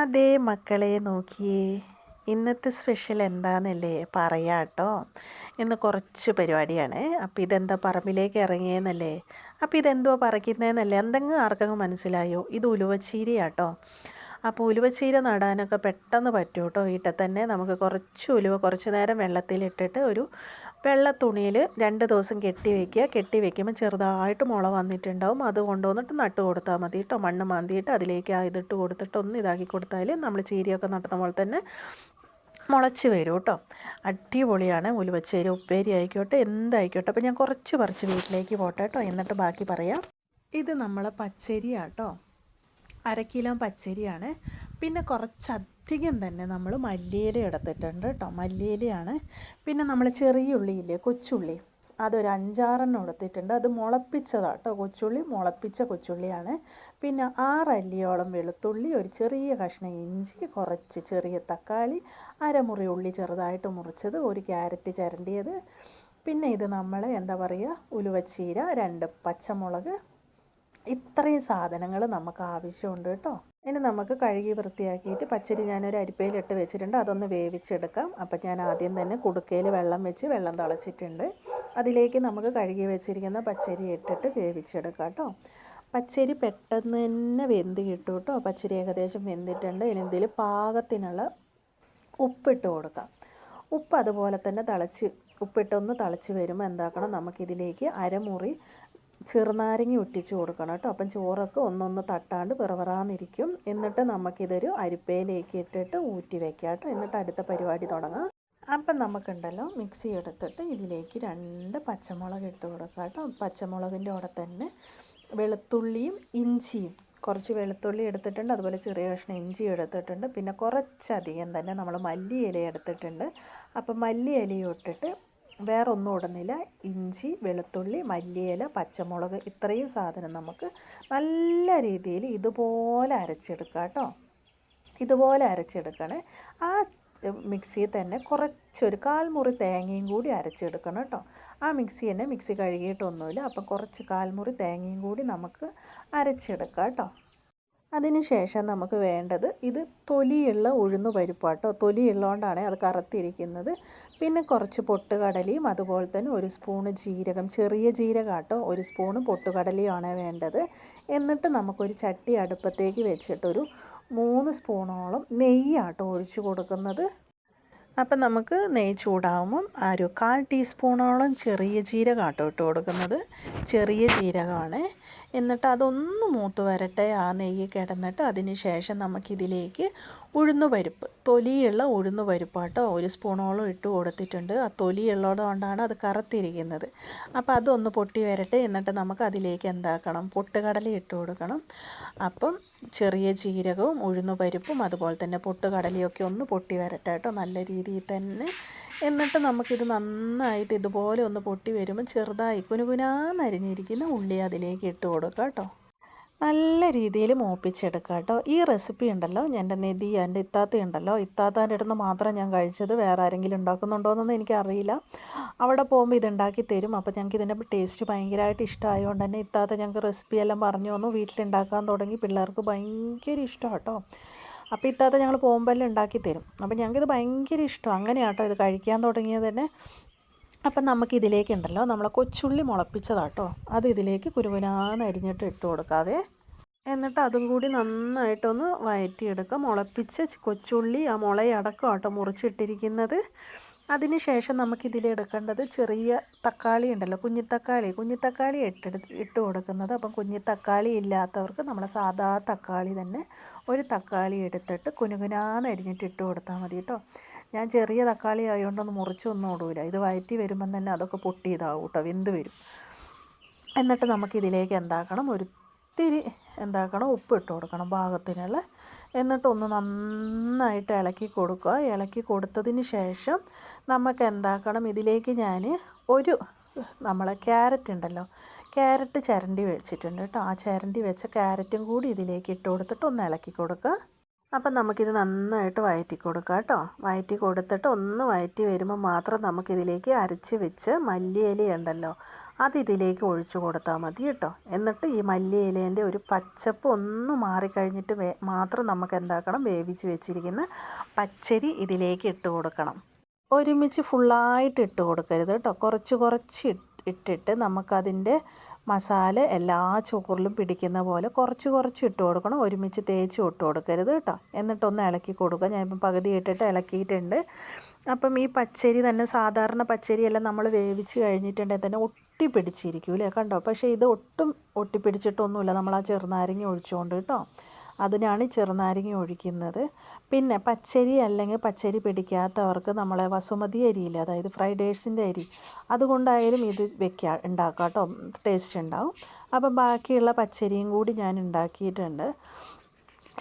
അതേ മക്കളെ നോക്കിയേ ഇന്നത്തെ സ്പെഷ്യൽ എന്താണെന്നല്ലേ പറയാം കേട്ടോ ഇന്ന് കുറച്ച് പരിപാടിയാണ്. അപ്പോൾ ഇതെന്താ പറമ്പിലേക്ക് ഇറങ്ങിയെന്നല്ലേ? അപ്പോൾ ഇതെന്തോ പറിക്കുന്നതെന്നല്ലേ എന്തെങ്കിലും ആർക്കെങ്കിലും മനസ്സിലായോ? ഇത് ഉലുവച്ചീരയാട്ടോ അപ്പോൾ ഉലുവച്ചീര നടാനൊക്കെ പെട്ടെന്ന് പറ്റും കേട്ടോ വീട്ടിൽ തന്നെ നമുക്ക് കുറച്ച് ഉലുവ കുറച്ച് നേരം വെള്ളത്തിലിട്ടിട്ട് ഒരു വെള്ള തുണിയിൽ രണ്ട് ദിവസം കെട്ടി വയ്ക്കുക കെട്ടി വയ്ക്കുമ്പോൾ ചെറുതായിട്ട് മുള വന്നിട്ടുണ്ടാവും. അത് കൊണ്ടുവന്നിട്ട് നട്ട് കൊടുത്താൽ മതി കേട്ടോ മണ്ണ് മാന്തിയിട്ട് അതിലേക്ക് ഇതിട്ട് കൊടുത്തിട്ട് ഒന്ന് ഇതാക്കി കൊടുത്താൽ നമ്മൾ ചീരിയൊക്കെ നട്ടുന്ന പോലെ തന്നെ മുളച്ച് വരും കേട്ടോ അടിപൊളിയാണ്. ഉലുവച്ചേരി ഉപ്പേരി ആയിക്കോട്ടെ എന്തായിക്കോട്ടെ. അപ്പോൾ ഞാൻ കുറച്ച് പറിച്ച് വീട്ടിലേക്ക് പോട്ടെ കേട്ടോ എന്നിട്ട് ബാക്കി പറയാം. ഇത് നമ്മളെ പച്ചരിയാട്ടോ അര പച്ചരിയാണ്. പിന്നെ കുറച്ചധികം തന്നെ നമ്മൾ മല്ലിയില എടുത്തിട്ടുണ്ട് കേട്ടോ. മല്ലിയിലയാണ്. പിന്നെ നമ്മൾ ചെറിയ ഉള്ളിയില്ലേ കൊച്ചുള്ളി. അതൊരു അഞ്ചാറെണ്ണം എടുത്തിട്ടുണ്ട്. അത് മുളപ്പിച്ചതാണ് കേട്ടോ. കൊച്ചുള്ളി മുളപ്പിച്ച കൊച്ചുള്ളിയാണ്. പിന്നെ ആറല്ലിയോളം വെളുത്തുള്ളി ഒരു ചെറിയ കഷ്ണം ഇഞ്ചി കുറച്ച് ചെറിയ തക്കാളി അരമുറി ഉള്ളി ചെറുതായിട്ട് മുറിച്ചത് ഒരു ക്യാരറ്റ് ചിരണ്ടിയത്. പിന്നെ ഇത് നമ്മൾ എന്താ പറയുക ഉലുവച്ചീര രണ്ട് പച്ചമുളക്. ഇത്രയും സാധനങ്ങൾ നമുക്ക് ആവശ്യമുണ്ട് കേട്ടോ. ഇനി നമുക്ക് കഴുകി വൃത്തിയാക്കിയിട്ട് പച്ചരി ഞാനൊരു അരിപ്പയിലിട്ട് വെച്ചിട്ടുണ്ട്. അതൊന്ന് വേവിച്ചെടുക്കാം. അപ്പം ഞാൻ ആദ്യം തന്നെ കുടുക്കയിൽ വെള്ളം വെച്ച് വെള്ളം തിളച്ചിട്ടുണ്ട്. അതിലേക്ക് നമുക്ക് കഴുകി വെച്ചിരിക്കുന്ന പച്ചരി ഇട്ടിട്ട് വേവിച്ചെടുക്കാം കേട്ടോ. പച്ചരി പെട്ടെന്ന് തന്നെ വെന്ത് കിട്ടും കേട്ടോ. പച്ചരി ഏകദേശം വെന്തിട്ടുണ്ട്. ഇനി എന്തെങ്കിലും പാകത്തിനുള്ള ഉപ്പിട്ട് കൊടുക്കാം. ഉപ്പ് അതുപോലെ തന്നെ തിളച്ച് ഉപ്പിട്ടൊന്ന് തിളച്ച് വരുമ്പോൾ എന്താക്കണം? നമുക്കിതിലേക്ക് അരമുറി ചെറുനാരങ്ങ ഒട്ടിച്ച് കൊടുക്കണം കേട്ടോ. അപ്പം ചോറൊക്കെ ഒന്നൊന്ന് തട്ടാണ്ട് പിറവറാന്നിരിക്കും എന്നിട്ട് നമുക്കിതൊരു അരിപ്പയിലേക്ക് ഇട്ടിട്ട് ഊറ്റി വെക്കാം കേട്ടോ. എന്നിട്ട് അടുത്ത പരിപാടി തുടങ്ങാം. അപ്പം നമുക്കുണ്ടല്ലോ മിക്സി എടുത്തിട്ട് ഇതിലേക്ക് രണ്ട് പച്ചമുളക് ഇട്ട് കൊടുക്കാം കേട്ടോ. പച്ചമുളകിന്റെ കൂടെ തന്നെ വെളുത്തുള്ളിയും ഇഞ്ചിയും. കുറച്ച് വെളുത്തുള്ളി എടുത്തിട്ടുണ്ട്. അതുപോലെ ചെറിയ കഷ്ണം ഇഞ്ചി എടുത്തിട്ടുണ്ട്. പിന്നെ കുറച്ചധികം തന്നെ നമ്മൾ മല്ലി ഇല എടുത്തിട്ടുണ്ട്. അപ്പം മല്ലി ഇലയും ഇട്ടിട്ട് വേറെ ഒന്നും ഇടുന്നില്ല. ഇഞ്ചി വെളുത്തുള്ളി മല്ലിയില പച്ചമുളക് ഇത്രയും സാധനം നമുക്ക് നല്ല രീതിയിൽ ഇതുപോലെ അരച്ചെടുക്കുക കേട്ടോ. ഇതുപോലെ അരച്ചെടുക്കണേ. ആ മിക്സിയിൽ തന്നെ കുറച്ചൊരു കാൽമുറി തേങ്ങയും കൂടി അരച്ചെടുക്കണം കേട്ടോ. ആ മിക്സി തന്നെ മിക്സി കഴുകിയിട്ടൊന്നുമില്ല. അപ്പം കുറച്ച് കാൽമുറി തേങ്ങയും കൂടി നമുക്ക് അരച്ചെടുക്കാം കേട്ടോ. അതിനുശേഷം നമുക്ക് വേണ്ടത് ഇത് തൊലിയുള്ള ഉഴുന്ന് പരിപ്പാട്ടോ. തൊലിയുള്ളതുകൊണ്ടാണ് അത് കറുത്തിരിക്കുന്നത്. പിന്നെ കുറച്ച് പൊട്ടുകടലയും അതുപോലെ തന്നെ ഒരു സ്പൂണ് ജീരകം ചെറിയ ജീരകാട്ടോ ഒരു സ്പൂണ് പൊട്ടുകടലയുമാണ് വേണ്ടത്. എന്നിട്ട് നമുക്കൊരു ചട്ടി അടുപ്പത്തേക്ക് വെച്ചിട്ടൊരു മൂന്ന് സ്പൂണോളം നെയ്യാട്ടോ ഒഴിച്ചു കൊടുക്കുന്നത്. അപ്പം നമുക്ക് നെയ് ചൂടാകുമ്പം ആ ഒരു കാൽ ടീസ്പൂണോളം ചെറിയ ജീരകമാട്ടോ ഇട്ട് കൊടുക്കുന്നത്. ചെറിയ ജീരകമാണ്. എന്നിട്ട് അതൊന്ന് മൂത്ത് വരട്ടെ ആ നെയ്യ് കിടന്നിട്ട് അതിന് ശേഷം നമുക്കിതിലേക്ക് ഉഴുന്ന് പരിപ്പ് തൊലിയുള്ള ഉഴുന്ന് പരിപ്പാട്ടോ ഒരു സ്പൂണോളം ഇട്ട് കൊടുത്തിട്ടുണ്ട്. ആ തൊലിയുള്ളത് കൊണ്ടാണ് അത് കറുത്തിരിക്കുന്നത്. അപ്പോൾ അതൊന്ന് പൊട്ടി വരട്ടെ. എന്നിട്ട് നമുക്ക് അതിലേക്ക് എന്താക്കണം? പൊട്ടുകടല ഇട്ട് കൊടുക്കണം. അപ്പം ചെറിയ ജീരകവും ഉഴുന്ന് പരിപ്പും അതുപോലെ തന്നെ പൊട്ടുകടലയൊക്കെ ഒന്ന് പൊട്ടി വരട്ടെ കേട്ടോ. നല്ല രീതിയിൽ തന്നെ. എന്നിട്ട് നമുക്കിത് നന്നായിട്ട് ഇതുപോലെ ഒന്ന് പൊട്ടി വരുമ്പോൾ ചെറുതായി കുനുകുനാന്നരിഞ്ഞിരിക്കുന്ന ഉള്ളി അതിലേക്ക് ഇട്ട് കൊടുക്കാം കേട്ടോ. നല്ല രീതിയിൽ മൂപ്പിച്ചെടുക്കുക കേട്ടോ. ഈ റെസിപ്പി ഉണ്ടല്ലോ എന്റെ നിധി എന്റെ ഇത്താത്ത ഉണ്ടല്ലോ. ഇത്താത്താന്റെ അടുത്ത് മാത്രം ഞാൻ കഴിച്ചത് വേറെ ആരെങ്കിലും ഉണ്ടാക്കുന്നുണ്ടോയെന്നൊന്നും എനിക്കറിയില്ല. അവിടെ പോകുമ്പോൾ ഇത് ഉണ്ടാക്കി തരും. അപ്പോൾ ഞങ്ങൾക്ക് ഇതിന്റെ ടേസ്റ്റ് ഭയങ്കരമായിട്ട് ഇഷ്ടമായതുകൊണ്ട് തന്നെ ഇത്താത്ത ഞങ്ങൾക്ക് റെസിപ്പി എല്ലാം പറഞ്ഞു തന്നു. വീട്ടിലുണ്ടാക്കാൻ തുടങ്ങി. പിള്ളേർക്ക് ഭയങ്കര ഇഷ്ടം കേട്ടോ. അപ്പോൾ ഇത്താത്ത ഞങ്ങൾ പോകുമ്പോൾ എല്ലാം ഉണ്ടാക്കി തരും. അപ്പോൾ ഞങ്ങൾക്കിത് ഭയങ്കര ഇഷ്ടം അങ്ങനെയാട്ടോ ഇത് കഴിക്കാൻ തുടങ്ങിയത് തന്നെ. അപ്പം നമുക്ക് ഇതിലേക്ക് ഉണ്ടല്ലോ നമ്മളെ കൊച്ചുള്ളി മുളപ്പിച്ചതാട്ടോ. അത് ഇതിലേക്ക് കുരുകുനാന്ന് അരിഞ്ഞിട്ട് ഇട്ട് കൊടുക്കാതെ എന്നിട്ട് അതും കൂടി നന്നായിട്ടൊന്ന് വയറ്റിയെടുക്കുക. മുളപ്പിച്ച കൊച്ചുള്ളി ആ മുളയടക്കം ആട്ടോ മുറിച്ചിട്ടിരിക്കുന്നത്. അതിന് ശേഷം നമുക്കിതിലെടുക്കേണ്ടത് ചെറിയ തക്കാളി ഉണ്ടല്ലോ. കുഞ്ഞിത്തക്കാളി. കുഞ്ഞിത്തക്കാളി ഇട്ടെടുത്ത് ഇട്ട് കൊടുക്കുന്നത്. അപ്പം കുഞ്ഞിത്തക്കാളി ഇല്ലാത്തവർക്ക് നമ്മൾ സാധാ തക്കാളി തന്നെ ഒരു തക്കാളി എടുത്തിട്ട് കുനുകുനാന്ന് അരിഞ്ഞിട്ട് ഇട്ട് കൊടുത്താൽ മതി കേട്ടോ. ഞാൻ ചെറിയ തക്കാളി ആയതുകൊണ്ടൊന്നും മുറിച്ചൊന്നും ഇടൂല. ഇത് വയറ്റി വരുമ്പം തന്നെ അതൊക്കെ പൊട്ടിയതാവും കേട്ടോ വെന്ത് വരും. എന്നിട്ട് നമുക്കിതിലേക്ക് എന്താക്കണം? ഒരിത്തിരി എന്താക്കണം? ഉപ്പ് ഇട്ട് കൊടുക്കണം പാകത്തിനുള്ള എന്നിട്ട് ഒന്ന് നന്നായിട്ട് ഇളക്കി കൊടുക്കുക. ഇളക്കി കൊടുത്തതിന് ശേഷം നമുക്ക് എന്താക്കണം? ഇതിലേക്ക് ഞാൻ ഒരു നമ്മളെ ക്യാരറ്റ് ഉണ്ടല്ലോ ക്യാരറ്റ് ചിരണ്ടി വെച്ചിട്ടുണ്ട് കേട്ടോ ആ ചിരണ്ടി വെച്ച ക്യാരറ്റും കൂടി ഇതിലേക്ക് ഇട്ട് കൊടുത്തിട്ട് ഒന്ന് ഇളക്കി കൊടുക്കുക. അപ്പം നമുക്കിത് നന്നായിട്ട് വയറ്റി കൊടുക്കാം കേട്ടോ. വയറ്റി കൊടുത്തിട്ട് ഒന്ന് വയറ്റി വരുമ്പോൾ മാത്രം നമുക്കിതിലേക്ക് അരച്ച് വെച്ച് മല്ലിയില ഉണ്ടല്ലോ അത് ഇതിലേക്ക് ഒഴിച്ചു കൊടുത്താൽ മതി കേട്ടോ. എന്നിട്ട് ഈ മല്ലിയിലേന്റെ ഒരു പച്ചപ്പ് ഒന്ന് മാറിക്കഴിഞ്ഞിട്ട് വേ മാത്രം നമുക്ക് എന്താക്കണം? വേവിച്ച് വെച്ചിരിക്കുന്ന പച്ചരി ഇതിലേക്ക് ഇട്ട് കൊടുക്കണം. ഒരുമിച്ച് ഫുള്ളായിട്ട് ഇട്ട് കൊടുക്കരുത് കേട്ടോ. കുറച്ച് കുറച്ച് ഇട്ടിട്ട് നമുക്കതിന്റെ മസാല എല്ലാ ചോറിലും പിടിക്കുന്ന പോലെ കുറച്ച് കുറച്ച് ഇട്ട് കൊടുക്കണം. ഒരുമിച്ച് തേച്ച് ഇട്ട് കൊടുക്കരുത് കേട്ടോ. എന്നിട്ടൊന്ന് ഇളക്കി കൊടുക്കുക. ഞാനിപ്പം പകുതി ഇട്ടിട്ട് ഇളക്കിയിട്ടുണ്ട്. അപ്പം ഈ പച്ചരി തന്നെ സാധാരണ പച്ചരിയെല്ലാം നമ്മൾ വേവിച്ച് കഴിഞ്ഞിട്ടുണ്ടെങ്കിൽ തന്നെ ഒട്ടി പിടിച്ചിരിക്കും കണ്ടോ? പക്ഷേ ഇത് ഒട്ടും ഒട്ടിപ്പിടിച്ചിട്ടൊന്നുമില്ല. നമ്മൾ ആ ചെറുനാരങ്ങ ഒഴിച്ചുകൊണ്ട് കേട്ടോ. അതിനാണ് ചെറുനാരങ്ങ ഒഴിക്കുന്നത്. പിന്നെ പച്ചരി അല്ലെങ്കിൽ പച്ചരി പിടിക്കാത്തവർക്ക് നമ്മളെ വസുമതി അരിയില്ല അതായത് ഫ്രൈഡേഴ്സിന്റെ അരി അതുകൊണ്ടായാലും ഇത് വെക്കാം ഉണ്ടാക്കാം കേട്ടോ. ടേസ്റ്റ് ഉണ്ടാവും. അപ്പം ബാക്കിയുള്ള പച്ചരിയും കൂടി ഞാൻ ഉണ്ടാക്കിയിട്ടുണ്ട്.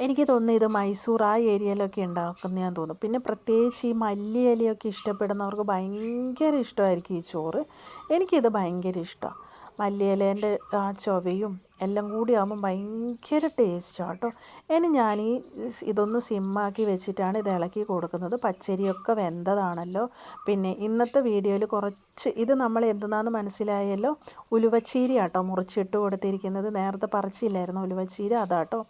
എനിക്ക് തോന്നുന്നു ഇത് മൈസൂർ ആ ഏരിയയിലൊക്കെ ഉണ്ടാക്കുന്ന ഞാൻ തോന്നുന്നു. പിന്നെ പ്രത്യേകിച്ച് ഈ മല്ലി ഇലയൊക്കെ ഇഷ്ടപ്പെടുന്നവർക്ക് ഭയങ്കര ഇഷ്ടമായിരിക്കും ഈ ചോറ്. എനിക്കിത് ഭയങ്കര ഇഷ്ടമാണ്. മല്ലിയിലേന്റെ ആ ചൊവയും എല്ലാം കൂടി ആകുമ്പോൾ ഭയങ്കര ടേസ്റ്റാണ് കേട്ടോ. ഇനി ഞാൻ ഈ ഇതൊന്ന് സിമ്മാക്കി വെച്ചിട്ടാണ് ഇത് ഇളക്കി കൊടുക്കുന്നത്. പച്ചരിയൊക്കെ വെന്തതാണല്ലോ. പിന്നെ ഇന്നത്തെ വീഡിയോയിൽ കുറച്ച് ഇത് നമ്മൾ എന്തെന്നാന്ന് മനസ്സിലായല്ലോ? ഉലുവച്ചീരി ആട്ടോ മുറിച്ചിട്ട് കൊടുത്തിരിക്കുന്നത്. നേരത്തെ പറിച്ചില്ലായിരുന്നു ഉലുവച്ചീര. അതാട്ടോ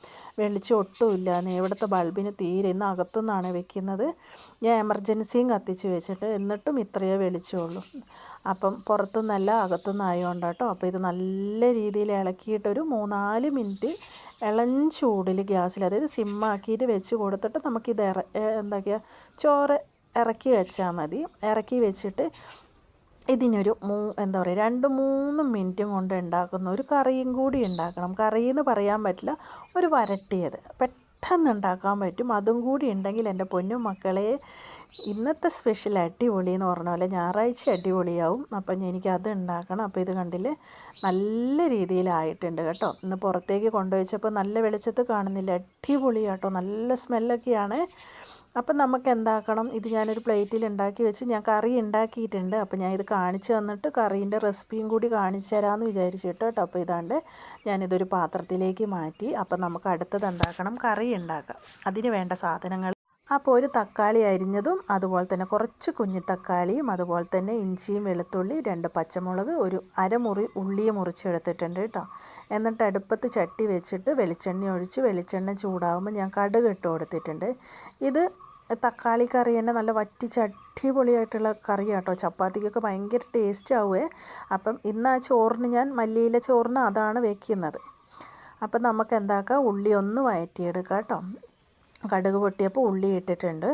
വെളിച്ചം ഒട്ടുമില്ല ഇവിടുത്തെ ബൾബിന് തീരെ ഇന്ന് അകത്തുനിന്നാണ് വെക്കുന്നത്. ഞാൻ എമർജൻസിയും കത്തിച്ച് വെച്ചിട്ട് എന്നിട്ടും ഇത്രയേ വെളിച്ചമുള്ളൂ. അപ്പം പുറത്തുനിന്നല്ല അകത്തുനിന്നായോണ്ടാട്ടോ അപ്പോൾ ഇത് നല്ല രീതിയിൽ ഇളക്കിയിട്ടൊരു മൂന്നാൽ മിനിറ്റ് ഇളം ചൂടിൽ ഗ്യാസിൽ അതായത് സിമ്മാക്കിയിട്ട് വെച്ച് കൊടുത്തിട്ട് നമുക്കിത് ഇറ പറയുക ചോറ് ഇറക്കി വെച്ചാൽ മതി. ഇറക്കി വെച്ചിട്ട് ഇതിനൊരു മൂ എന്താ പറയുക രണ്ട് മൂന്ന് മിനിറ്റും കൊണ്ട് ഉണ്ടാക്കുന്ന ഒരു കറിയും കൂടി ഉണ്ടാക്കണം. കറി എന്ന് പറയാൻ പറ്റില്ല ഒരു വരട്ടിയത്. പെട്ടെന്ന് ഉണ്ടാക്കാൻ പറ്റും. അതും കൂടി ഉണ്ടെങ്കിൽ എന്റെ പൊന്നും മക്കളെ ഇന്നത്തെ സ്പെഷ്യൽ അടിപൊളി എന്ന് പറഞ്ഞ പോലെ ഞായറാഴ്ച അടിപൊളിയാവും. അപ്പം എനിക്ക് അത് ഉണ്ടാക്കണം. അപ്പോൾ ഇത് കണ്ടിൽ നല്ല രീതിയിലായിട്ടുണ്ട് കേട്ടോ. ഇന്ന് പുറത്തേക്ക് കൊണ്ടുവച്ചപ്പോൾ നല്ല വെളിച്ചത്ത് കാണുന്നില്ല. അടിപൊളി കേട്ടോ നല്ല സ്മെല്ലൊക്കെയാണ്. അപ്പം നമുക്ക് എന്താക്കണം? ഇത് ഞാനൊരു പ്ലേറ്റിൽ ഉണ്ടാക്കി വെച്ച് ഞാൻ കറി ഉണ്ടാക്കിയിട്ടുണ്ട്. അപ്പം ഞാൻ ഇത് കാണിച്ചു തന്നിട്ട് കറീന്റെ റെസിപ്പിയും കൂടി കാണിച്ചു തരാമെന്ന് വിചാരിച്ചിട്ട് കേട്ടോ. അപ്പോൾ ഇതാണ്ട് ഞാനിതൊരു പാത്രത്തിലേക്ക് മാറ്റി. അപ്പം നമുക്ക് അടുത്തത് എന്താക്കണം? കറി ഉണ്ടാക്കാം. അതിന് വേണ്ട സാധനങ്ങൾ അപ്പോൾ ഒരു തക്കാളി അരിഞ്ഞതും അതുപോലെ തന്നെ കുറച്ച് കുഞ്ഞു തക്കാളിയും അതുപോലെ തന്നെ ഇഞ്ചിയും വെളുത്തുള്ളി രണ്ട് പച്ചമുളക് ഒരു അരമുറി ഉള്ളിയും മുറിച്ചെടുത്തിട്ടുണ്ട് കേട്ടോ. എന്നിട്ട് അടുപ്പത്ത് ചട്ടി വെച്ചിട്ട് വെളിച്ചെണ്ണ ഒഴിച്ച് വെളിച്ചെണ്ണ ചൂടാകുമ്പോൾ ഞാൻ കടുക് ഇട്ട് കൊടുത്തിട്ടുണ്ട്. ഇത് തക്കാളി കറി തന്നെ നല്ല വറ്റി അടിപൊളിയായിട്ടുള്ള കേട്ടോ. ചപ്പാത്തിക്കൊക്കെ ഭയങ്കര ടേസ്റ്റ് ആവുമേ അപ്പം ഇന്ന് ആ ചോറിന് ഞാൻ മല്ലിയില ചോറിന് അതാണ് വെക്കുന്നത്. അപ്പം നമുക്ക് എന്താക്കാം? ഉള്ളി ഒന്ന് വയറ്റിയെടുക്കാം കേട്ടോ. കടുക് പൊട്ടിയപ്പോൾ ഉള്ളി ഇട്ടിട്ടുണ്ട്.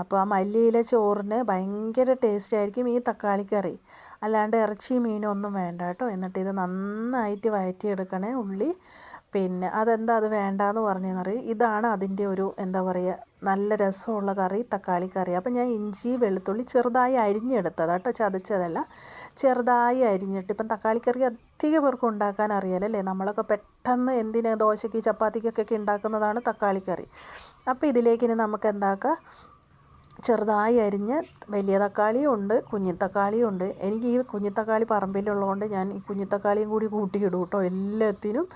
അപ്പോൾ ആ മല്ലിയില ചോറിന് ഭയങ്കര ടേസ്റ്റ് ആയിരിക്കും ഈ തക്കാളിക്കറി അല്ലാണ്ട് ഇറച്ചി മീനൊന്നും വേണ്ട കേട്ടോ. എന്നിട്ട് ഇത് നന്നായിട്ട് വഴറ്റിയെടുക്കണേ ഉള്ളി. പിന്നെ അതെന്താ അത് വേണ്ടാന്ന് പറഞ്ഞെന്നറിയും? ഇതാണ് അതിന്റെ ഒരു എന്താ പറയുക നല്ല രസമുള്ള കറി തക്കാളി കറി. അപ്പം ഞാൻ ഇഞ്ചി വെളുത്തുള്ളി ചെറുതായി അരിഞ്ഞെടുത്തത് കേട്ടോ ചതച്ചതല്ല. ചെറുതായി അരിഞ്ഞിട്ട് ഇപ്പം തക്കാളി കറി അധികം പേർക്ക് ഉണ്ടാക്കാൻ അറിയാലല്ലേ നമ്മളൊക്കെ പെട്ടെന്ന് എന്തിനാ ദോശയ്ക്ക് ചപ്പാത്തിക്കൊക്കെ ഉണ്ടാക്കുന്നതാണ് തക്കാളി കറി. അപ്പോൾ ഇതിലേക്ക് ഇനി നമുക്ക് എന്താക്കാം? ചെറുതായി അരിഞ്ഞ് വലിയ തക്കാളിയും ഉണ്ട് കുഞ്ഞിത്തക്കാളിയും ഉണ്ട് എനിക്ക് ഈ കുഞ്ഞിത്തക്കാളി പറമ്പിലുള്ളതുകൊണ്ട് ഞാൻ ഈ കുഞ്ഞിത്തക്കാളിയും കൂടി കൂട്ടിയിടും കേട്ടോ എല്ലാത്തിനും.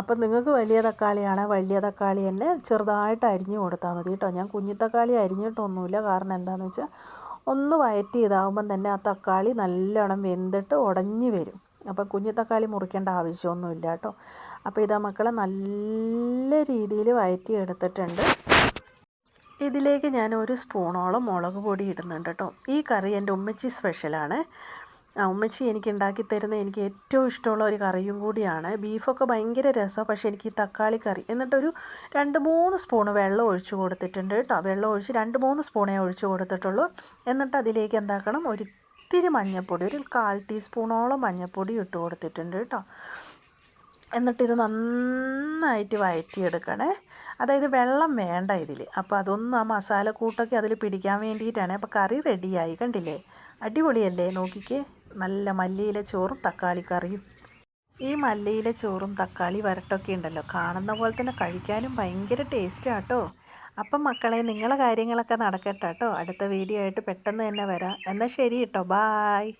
അപ്പം നിങ്ങൾക്ക് വലിയ തക്കാളിയാണ് വലിയ തക്കാളി തന്നെ ചെറുതായിട്ട് അരിഞ്ഞു കൊടുത്താൽ മതി കേട്ടോ. ഞാൻ കുഞ്ഞിത്തക്കാളി അരിഞ്ഞിട്ടൊന്നുമില്ല. കാരണം എന്താണെന്ന് വെച്ചാൽ ഒന്ന് വയറ്റി ഇതാകുമ്പം തന്നെ ആ തക്കാളി നല്ലോണം വെന്തിട്ട് ഉടഞ്ഞു വരും. അപ്പം കുഞ്ഞു തക്കാളി മുറിക്കേണ്ട ആവശ്യമൊന്നുമില്ല കേട്ടോ. അപ്പോൾ ഇതാ മക്കളെ നല്ല രീതിയിൽ വയറ്റി എടുത്തിട്ടുണ്ട് ഇതിലേക്ക് ഞാൻ ഒരു സ്പൂണോളം മുളക് പൊടി ഇടുന്നുണ്ട് കേട്ടോ. ഈ കറി എന്റെ ഉമ്മച്ചി സ്പെഷ്യലാണ് ഉമ്മച്ചി എനിക്ക് ഉണ്ടാക്കി തരുന്ന എനിക്ക് ഏറ്റവും ഇഷ്ടമുള്ള ഒരു കറിയും കൂടിയാണ്. ബീഫൊക്കെ ഭയങ്കര രസമാണ് പക്ഷേ എനിക്ക് ഈ തക്കാളി കറി എന്നിട്ടൊരു രണ്ട് മൂന്ന് സ്പൂണ് വെള്ളം ഒഴിച്ച് കൊടുത്തിട്ടുണ്ട് കേട്ടോ. വെള്ളം ഒഴിച്ച് രണ്ട് മൂന്ന് സ്പൂണേ ഒഴിച്ച് കൊടുത്തിട്ടുള്ളൂ. എന്നിട്ട് അതിലേക്ക് എന്താക്കണം? ഒരു ഇത്തിരി മഞ്ഞൾപ്പൊടി ഒരു കാൽ ടീസ്പൂണോളം മഞ്ഞൾപ്പൊടി ഇട്ട് കൊടുത്തിട്ടുണ്ട് കേട്ടോ. എന്നിട്ടിത് നന്നായിട്ട് വഴറ്റിയെടുക്കണേ അതായത് വെള്ളം വേണ്ട ഇതിൽ അപ്പോൾ അതൊന്നും ആ മസാലക്കൂട്ടൊക്കെ അതിൽ പിടിക്കാൻ വേണ്ടിയിട്ടാണ്. അപ്പോൾ കറി റെഡിയായി കണ്ടില്ലേ? അടിപൊളിയല്ലേ? നോക്കിക്കേ. നല്ല മല്ലിയില ചോറും തക്കാളി കറിയും. ഈ മല്ലിയില ചോറും തക്കാളി വരട്ടൊക്കെ ഉണ്ടല്ലോ. കാണുന്ന പോലെ തന്നെ കഴിക്കാനും ഭയങ്കര ടേസ്റ്റാണ് കേട്ടോ അപ്പം മക്കളെ നിങ്ങളെ കാര്യങ്ങളൊക്കെ നടക്കട്ടെ കേട്ടോ അടുത്ത വീഡിയോ ആയിട്ട് പെട്ടെന്ന് തന്നെ വരാം. എന്നാൽ ശരി കേട്ടോ ബായ്